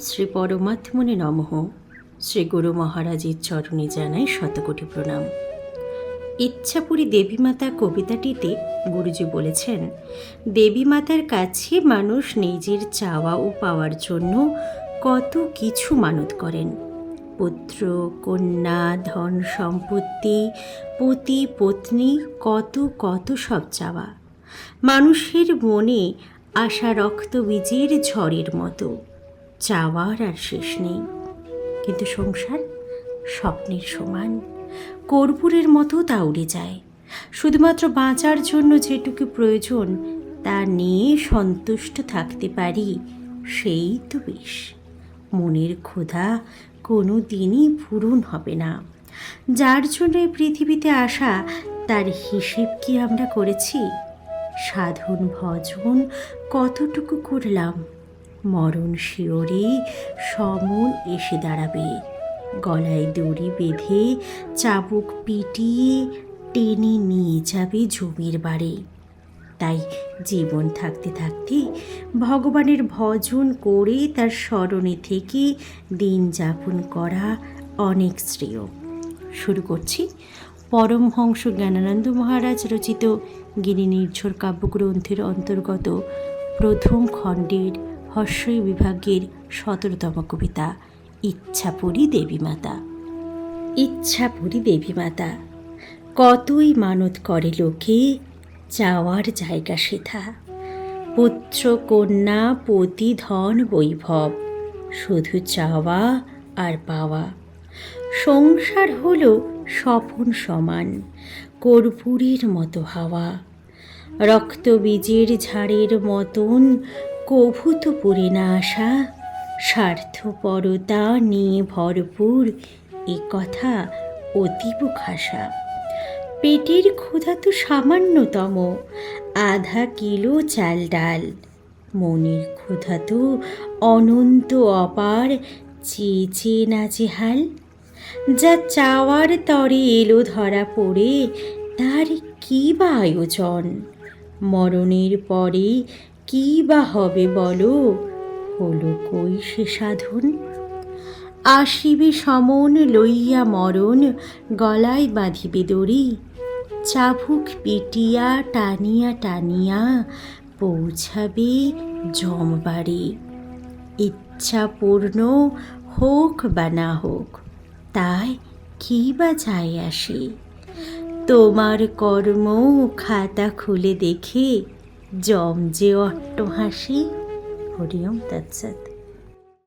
শ্রী পরমাত্মনে নমঃ। শ্রী গুরু মহারাজের চরণে জানাই শতকোটি প্রণাম। ইচ্ছাপুরী দেবীমাতা কবিতাটিতে গুরুজি বলেছেন, দেবীমাতার কাছে মানুষ নিজের চাওয়া ও পাওয়ার জন্য কত কিছু মানত করেন। পুত্র, কন্যা, ধন সম্পত্তি, পতি, পত্নী, কত কত সব চাওয়া। মানুষের মনে আশা রক্তবীজের ঝড়ের মতো। চাওয়ার আর শেষ নেই। কিন্তু সংসার স্বপ্নের সমান। কর্পূরের মতো তা উড়ে যায়। শুধুমাত্র বাঁচার জন্য যেটুকু প্রয়োজন, তা নিয়ে সন্তুষ্ট থাকতে পারি, সেই তো বেশ। মনের ক্ষুধা কোনো দিনই পূরণ হবে না। যার জন্য এই পৃথিবীতে আসা, তার হিসেব কি আমরা করেছি? সাধন ভজন কতটুকু করলাম? মরণ শিওরে সমন এসে দাঁড়াবে। গলায় দড়ি বেঁধে চাবুক পিটিয়ে টেনে নিয়ে যাবে জমির বাড়ি। তাই জীবন থাকতে থাকতে ভগবানের ভজন করে তার স্মরণে থেকে দিন যাপন করা অনেক শ্রেয়। শুরু করছি পরমহংস জ্ঞানানন্দ মহারাজ রচিত গিরি নির্ঝর কাব্যগ্রন্থের অন্তর্গত প্রথম খণ্ডের হর্ষই বিভাগের সতেরোতম কবিতা, ইচ্ছাপুরী দেবীমাতা ইচ্ছাপুরী দেবীমাতা কতই মানত করে লোকে যাওয়ার জায়গা সেথা। পুত্র, কন্যা, পতি, ধন, বৈভব, শুধু চাওয়া আর পাওয়া। সংসার হল স্বপন সমান, কর্পূরের মতো হাওয়া। রক্তবীজের ঝাড়ের মতন কভু তো পড়ে না আসা স্বার্থপরতা নিয়ে ভরপুর এ কথা অতীব খাসা। পেটের ক্ষুধা তো সামান্যতম, আধা কিলো চাল ডাল। মনের ক্ষুধা তো অনন্ত অপার চেয়ে চেয়ে নাজেহাল যা চাওয়ার তরে এলো ধরা পড়ে, তার কী বা আয়োজন? মরণের পরে কী বা হবে বলো? হলো কই সে সাধন? আসিবে সমন লইয়া মরণ, গলায় বাঁধিবে দড়ি। চাবুক পিটিয়া, টানিয়া টানিয়া পৌঁছাবে জমবাড়ি ইচ্ছা পূর্ণ হোক বা না হোক, তাই কী বা যায় আসে? তোমার কর্ম খাতা খুলে দেখে জম যে অট্ট হাসি হরিওম তৎসৎ